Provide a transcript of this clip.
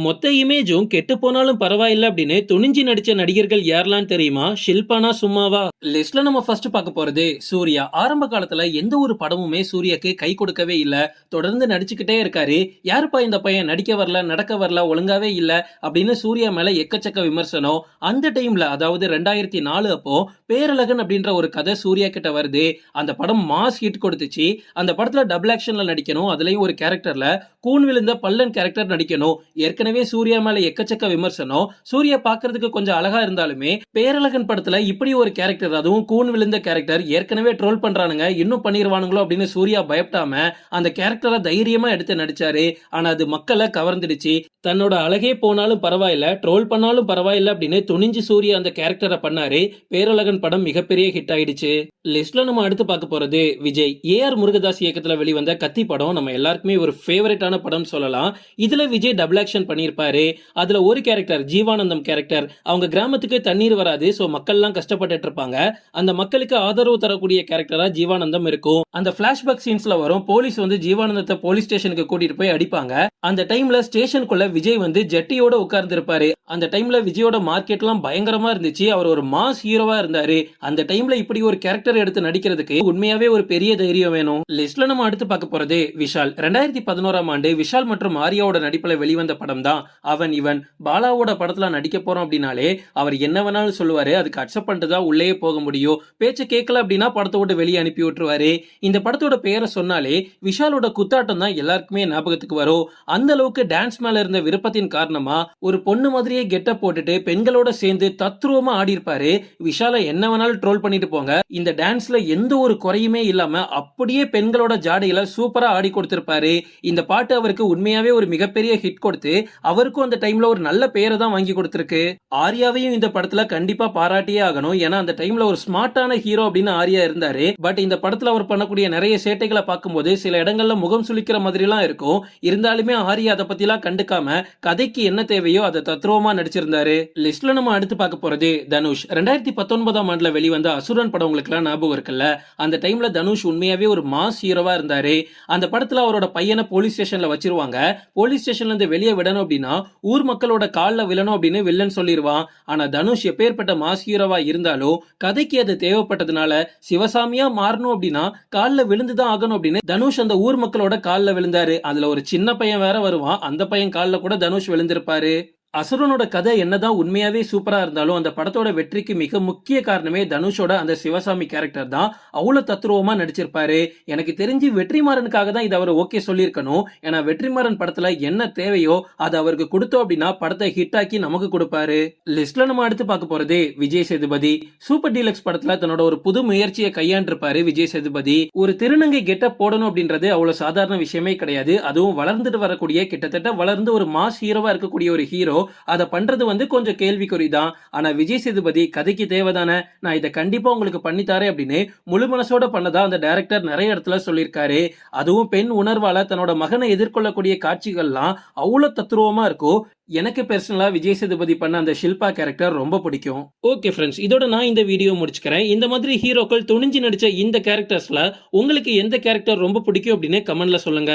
மொத்த இமேஜும் கெட்டு போனாலும் பரவாயில்ல அப்படின்னு துணிஞ்சு நடிச்ச நடிகர்கள் யாரெல்லாம் தெரியுமா? ஷில்பானா சும்மாவா? லிஸ்ட்ல நம்ம ஃபர்ஸ்ட் பார்க்க போறது சூர்யா. ஆரம்ப காலத்துல எந்த ஒரு படமுமே சூர்யாக்கு கை கொடுக்கவே இல்ல. தொடர்ந்து நடிச்சுக்கிட்டே இருக்காரு. யாருப்பா இந்த பையன்? நடிக்க வரல நடக்க வரல ஒழுங்காவே இல்ல அப்படின்னு சூர்யா மேல எக்கச்சக்க விமர்சனம். அந்த டைம்ல அதாவது ரெண்டாயிரத்தி நாலு அப்போ பேரழகன் அப்படின்ற ஒரு கதை சூர்யா கிட்ட வருது. அந்த படம் மாஸ் ஹிட் கொடுத்துச்சு. அந்த படத்துல டபுள் ஆக்ஷன்ல நடிக்கணும். அதுலயும் ஒரு கேரக்டர்ல கூன் விழுந்த பல்லன் கேரக்டர் நடிக்கணும். ஏற்கனவே சூர்யா மேல எக்கச்சக்க விமர்சனம். சூர்யா பாக்குறதுக்கு கொஞ்சம் அழகா இருந்தாலுமே பேரழகன் படத்துல இப்படி ஒரு கேரக்டர் அதுவும் கூன் விழுந்த கேரக்டர் ஏற்கனவே ட்ரோல் பண்றானுங்க இன்னும் பண்ணிடுவானுங்களோ அப்படின்னு சூர்யா பயப்படாம அந்த கேரக்டரை தைரியமா எடுத்து நடிச்சாரு. ஆனா அது மக்களை கவர்ந்துடுச்சு. தன்னோட அழகே போனாலும் பரவாயில்ல ட்ரோல் பண்ணாலும் பரவாயில்ல அப்படின்னு துணிஞ்சு சூர்யா அந்த கேரக்டரை பண்ணாரு. பேரழகன் படம் மிகப்பெரிய ஹிட் ஆயிடுச்சு. லிஸ்ட்ல நம்ம அடுத்து பார்க்க போறது விஜய். ஏ ஆர் முருகதாஸ் இயக்கத்துல வெளிவந்த கத்தி படம் நம்ம எல்லாருக்குமே ஒரு ஃபேவரட்டான படம் சொல்லலாம். இதுல விஜய் டபுள் ஆக்ஷன் பண்ணியிருப்பாரு. அதுல ஒரு கேரக்டர் ஜீவானந்தம் கேரக்டர் அவங்க கிராமத்துக்கு தண்ணீர் வராது ஸோ மக்கள்லாம் கஷ்டப்பட்டுட்டு இருப்பாங்க. அந்த மக்களுக்கு ஆதரவு தரக்கூடிய கேரக்டரா ஜீவானந்தம் இருக்கும். அந்த பிளாஷ்பேக் சீன்ஸ்ல வரும் போலீஸ் வந்து ஜீவானந்தத்தை போலீஸ் ஸ்டேஷனுக்கு கூட்டிட்டு போய் அடிப்பாங்க. அந்த டைம்ல ஸ்டேஷனுக்குள்ள விஜய் வந்து ஜெட்டியோட உட்கார்ந்து இருப்பாரு அந்த டைம்ல விஜயோட மார்க்கெட்லாம் பயங்கரமா இருந்துச்சு. அவர் ஒரு மாஸ் ஹீரோவா இருந்தாரு. அந்த டைம்ல இப்படி ஒரு கேரக்டர் எடுத்து நடிக்கிறதுக்கு உண்மையாவே ஒரு பெரிய தைரியம் வேணும். லிஸ்ட்ல நம்ம அடுத்து பார்க்க போறது விஷால். ரெண்டாயிரத்தி பதினோராம் ஆண்டு விஷால் மற்றும் ஆர்யாவோட நடிப்புல வெளிவந்த படம். தான் அவன் இவன் பாலாவோட படத்துல நடிக்க போறோம் அப்படின்னாலே அவர் என்ன வேணாலும் சொல்லுவாரு அதுக்கு அக்செப்ட் பண்ணிட்டு தான் உள்ளே போக முடியும். பேச்சு கேட்கல அப்படின்னா படத்தை விட்டு வெளியே அனுப்பி விட்டுருவாரு. இந்த படத்தோட பெயரை சொன்னாலே விஷாலோட குத்தாட்டம் தான் எல்லாருக்குமே ஞாபகத்துக்கு வரும். அந்த அளவுக்கு டான்ஸ் மேல இருந்த விருப்பத்தின் காரணமா ஒரு பொண்ணு மாதிரியே கெட்ட போட்டுட்டு பெண்களோட சேர்ந்து தத்ரூபமா ஆடி இருப்பாரு விஷால என்ன வேணாலும் ட்ரோல் பண்ணிட்டு போங்க. இந்த டான்ஸ்ல எந்த ஒரு குறையுமே இல்லாம அப்படியே பெண்களோட ஜாடையில சூப்பரா ஆடி கொடுத்திருப்பாரு. இந்த பாட்டு அவருக்கு உண்மையாவே ஒரு மிகப்பெரிய ஹிட் கொடுத்து அவருக்கும் அந்த டைம்ல ஒரு நல்ல பெயரை தான் வாங்கி கொடுத்துருக்கு. ஆர்யாவையும் இந்த படத்துல கண்டிப்பா பாராட்டியே ஆகணும். ஏன்னா அந்த டைம்ல ஒரு ஸ்மார்ட்டான ஹீரோ அப்படின்னு ஆர்யா இருந்தாரு. பட் இந்த படத்துல அவர் பண்ணக்கூடிய நிறைய சேட்டைகளை பார்க்கும்போது சில இடங்கள்ல முகம் சுளிக்கிற மாதிரி எல்லாம் இருக்கும். இருந்தாலுமே ஆர்யா அதை பத்தி எல்லாம் கண்டுக்காம கதைக்கு என்ன தேவையோ அதை தத்ரூபமா நடிச்சிருந்தாரு. லிஸ்ட்ல நம்ம அடுத்து பார்க்க போறது தனுஷ். ரெண்டாயிரத்தி பத்தொன்பதாம் ஆண்டுல வெளிவந்த அசுரன் படம் உங்களுக்கு எல்லாம் ஞாபகம் இருக்குல்ல? அந்த டைம்ல தனுஷ் உண்மையாவே ஒரு மாஸ் ஹீரோவா இருந்தாரு. அந்த படத்துல அவரோட பையனை போலீஸ் ஸ்டேஷன்ல வச்சிருவாங்க. போலீஸ் ஸ்டேஷன்ல இருந்து வெளியே விடணும் அப்படின்னா ஊர் மக்களோட கால்ல விழணும் அப்படின்னு வில்லன் சொல்லிடுவான் ஆனா தனுஷ் எப்பேற்பட்ட மாஸ் ஹீரோவா இருந்தாலும் கதைக்கு அது தேவைப்பட்டதுனால சிவசாமியா மாறணும் அப்படின்னா கால்ல விழுந்துதான் ஆகணும் அப்படின்னு தனுஷ் அந்த ஊர் மக்களோட காலில் விழுந்தாரு. அதுல ஒரு சின்ன பையன் வேற வருவான். அந்த பையன் கால்ல கூட தனுஷ் விழுந்திருப்பாரு. அசுரனோட கதை என்னதான் உண்மையாவே சூப்பரா இருந்தாலும் அந்த படத்தோட வெற்றிக்கு மிக முக்கிய காரணமே தனுஷோட அந்த சிவசாமி கேரக்டர் தான். அவ்வளவு தத்ரூபமா நடிச்சிருப்பாரு. எனக்கு தெரிஞ்சு வெற்றிமாறனுக்காக தான் இதை அவர் ஓகே சொல்லியிருக்கணும். ஏன்னா வெற்றிமாறன் படத்துல என்ன தேவையோ அதை அவருக்கு கொடுத்தோம் அப்படின்னா படத்தை ஹிட் ஆக்கி நமக்கு கொடுப்பாரு. லிஸ்ட்ல நம்ம அடுத்து பார்க்க போறது விஜய் சேதுபதி. சூப்பர் டீலக்ஸ் படத்துல தன்னோட ஒரு புது முயற்சியை கையாண்டிருப்பாரு விஜய் சேதுபதி. ஒரு திருநங்கை கெட்ட போடணும் அப்படின்றது அவ்வளவு சாதாரண விஷயமே கிடையாது. அதுவும் வளர்ந்துட்டு வரக்கூடிய கிட்டத்தட்ட வளர்ந்து ஒரு மாஸ் ஹீரோவா இருக்கக்கூடிய ஒரு ஹீரோ அதை பண்றது வந்து கொஞ்சம் கேள்விக்குறி தான் ஆனா விஜய் சேதுபதி கதைக்கு தேவைதானே? நான் இதை கண்டிப்பா உங்களுக்கு பண்ணித்தாரேன் அப்படின்னு முழு மனசோட பண்ணதா அந்த டைரக்டர் நிறைய இடத்துல சொல்லியிருக்காரு. அதுவும் பெண் உணர்வால தன்னோட மகனை எதிர்கொள்ளக்கூடிய காட்சிகள்லாம் அவ்வளவு தத்துருவமா இருக்கும் எனக்கு பர்சனலா விஜய் சேதுபதி பண்ண அந்த ஷில்பா கேரக்டர் ரொம்ப பிடிக்கும். ஓகே ஃப்ரெண்ட்ஸ் இதோட நான் இந்த வீடியோ முடிச்சுக்கிறேன். இந்த மாதிரி ஹீரோக்கள் துணிஞ்சு நடிச்ச இந்த கேரக்டர்ஸ்ல உங்களுக்கு எந்த கேரக்டர் ரொம்ப பிடிக்கும் அப்படின்னு கமெண்ட்ல சொல்லுங்க.